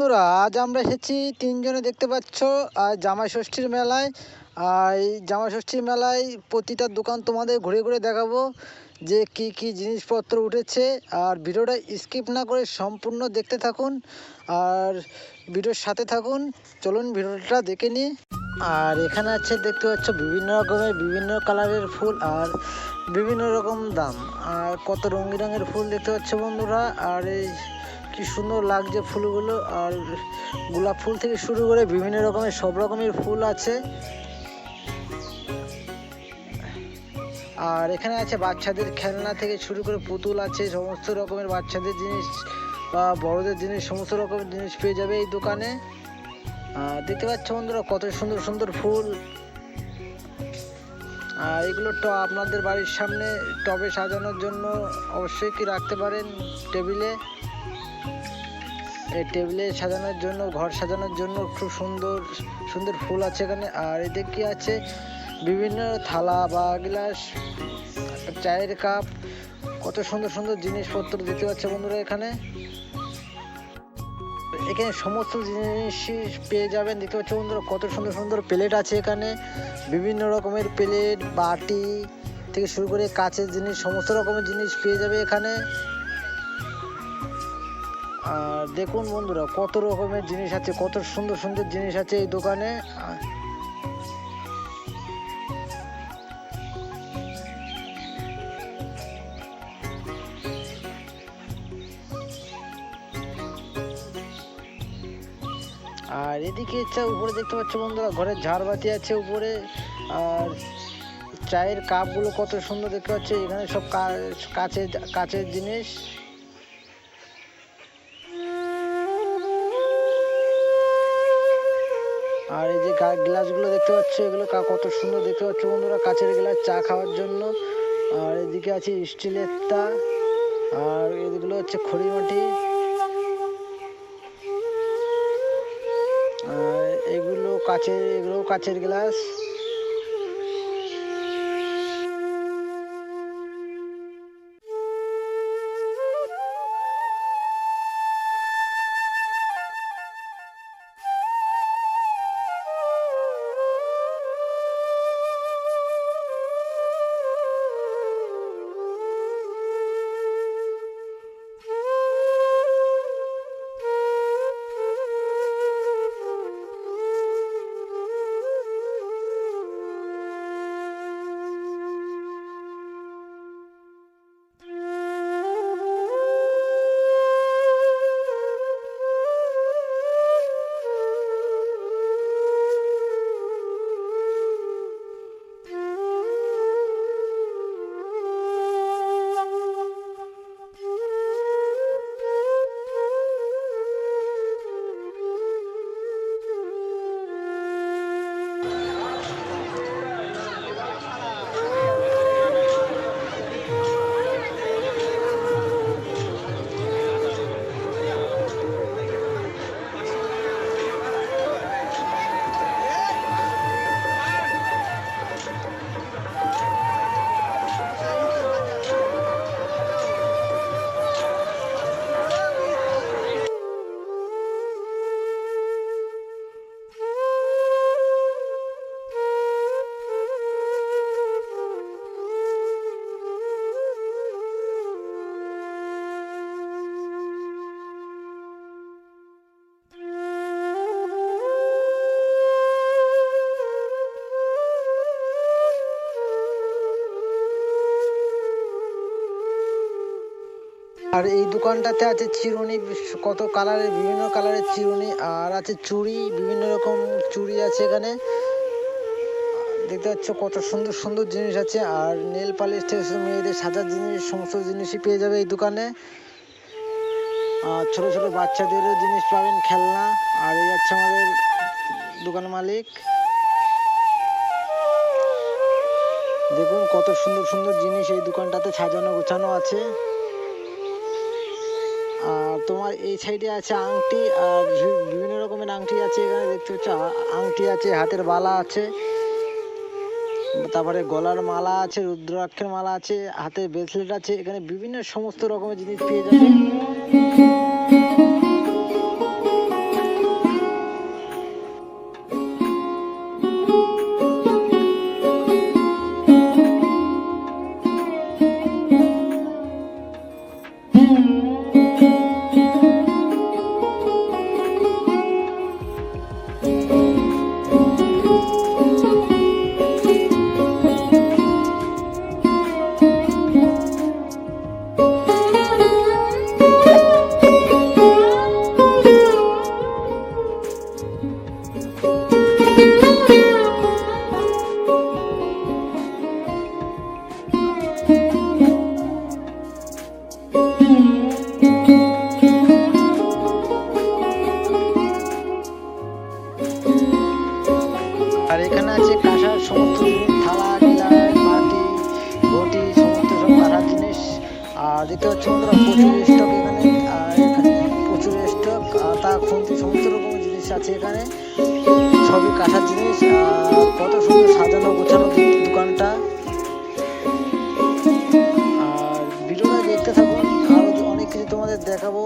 বন্ধুরা, আজ আমরা এসেছি তিনজনে দেখতে পাচ্ছ আর জামাই ষষ্ঠীর মেলায়। আর জামাই ষষ্ঠীর মেলায় প্রতিটা দোকান তোমাদের ঘুরে ঘুরে দেখাবো যে কি কি জিনিসপত্র উঠেছে। আর ভিডিওটা স্কিপ না করে সম্পূর্ণ দেখতে থাকুন, আর ভিডিওর সাথে থাকুন। চলুন ভিডিওটা দেখে নিই। আর এখানে আছে দেখতে পাচ্ছ বিভিন্ন রকমের, বিভিন্ন কালারের ফুল আর বিভিন্ন রকম দাম। আর কত রঙে রঙের ফুল দেখতে পাচ্ছ বন্ধুরা। আর এই কি সুন্দর লাগছে ফুলগুলো আর গোলাপ ফুল থেকে শুরু করে বিভিন্ন রকমের, সব রকমের ফুল আছে। আর এখানে আছে বাচ্চাদের খেলনা থেকে শুরু করে পুতুল আছে, সমস্ত রকমের বাচ্চাদের জিনিস বা বড়দের জিনিস, সমস্ত রকমের জিনিস পেয়ে যাবে এই দোকানে। দেখতে পাচ্ছ বন্ধুরা কত সুন্দর সুন্দর ফুল। আর এগুলো তো আপনাদের বাড়ির সামনে টবে সাজানোর জন্য অবশ্যই কি রাখতে পারেন টেবিলে? টেবিলে সাজানোর জন্য, ঘর সাজানোর জন্য খুব সুন্দর সুন্দর ফুল আছে এখানে। আর এতে কি আছে? বিভিন্ন থালা বা গ্লাস চায়ের কাপ। কত সুন্দর সুন্দর জিনিসপত্র দেখতে পাচ্ছে বন্ধুরা এখানে। এখানে সমস্ত জিনিসই পেয়ে যাবেন। দেখতে পাচ্ছ বন্ধুরা কত সুন্দর সুন্দর প্লেট আছে এখানে। বিভিন্ন রকমের প্লেট, বাটি থেকে শুরু করে কাচের জিনিস, সমস্ত রকমের জিনিস পেয়ে যাবে এখানে। আর দেখুন বন্ধুরা, কত রকমের জিনিস আছে, কত সুন্দর সুন্দর জিনিস আছে এই দোকানে। আর- এদিকে হচ্ছে উপরে দেখতে পাচ্ছ বন্ধুরা, ঘরের ঝাড়বাতি আছে উপরে। আর চায়ের কাপগুলো কত সুন্দর দেখতে পাচ্ছ, এখানে সব কাচের কাচের জিনিস। যে গ্লাসগুলো দেখতে পাচ্ছ, এগুলো কত সুন্দর দেখতে পাচ্ছ বন্ধুরা কাছের গ্লাস চা খাওয়ার জন্য। আর এদিকে আছে স্টিলের তা, আর এগুলো হচ্ছে খড়ি মাটি এগুলো কাছের এগুলো কাছের গ্লাস। আর এই দোকানটাতে আছে চিরুনি কত কালারের, বিভিন্ন কালারের চিরুনি, আর আছে চুড়ি, বিভিন্ন রকম চুড়ি আছে এখানে। দেখতে পাচ্ছ কত সুন্দর সুন্দর জিনিস আছে, আর নেল পালিশ থেকে মেয়েদের সাজার জিনিস, সমস্ত জিনিসই পেয়ে যাবে এই দোকানে। আর ছোট ছোট বাচ্চাদেরও জিনিস পাবেন খেলনা, আর এই যাচ্ছে আমাদের দোকান মালিক। দেখুন কত সুন্দর সুন্দর জিনিস এই দোকানটাতে সাজানো গোছানো আছে। তোমার এই সাইডে আছে আংটি, আর বিভিন্ন রকমের আংটি আছে এখানে, দেখতে পাচ্ছ? আংটি আছে, হাতের বালা আছে, তারপরে গলার মালা আছে, রুদ্রাক্ষের মালা আছে হাতের ব্রেসলেট আছে, এখানে বিভিন্ন সমস্ত রকমের জিনিস পেয়ে যাবে। প্রচুর স্টক তা খুঁজতে সমস্ত রকম জিনিস আছে এখানে। সবই কাঁঠার জিনিস কত সুন্দর সাজানো গোছানো দোকানটা। আর ভিডিওটা দেখতে থাকুন আরও অনেক কিছু তোমাদের দেখাবো।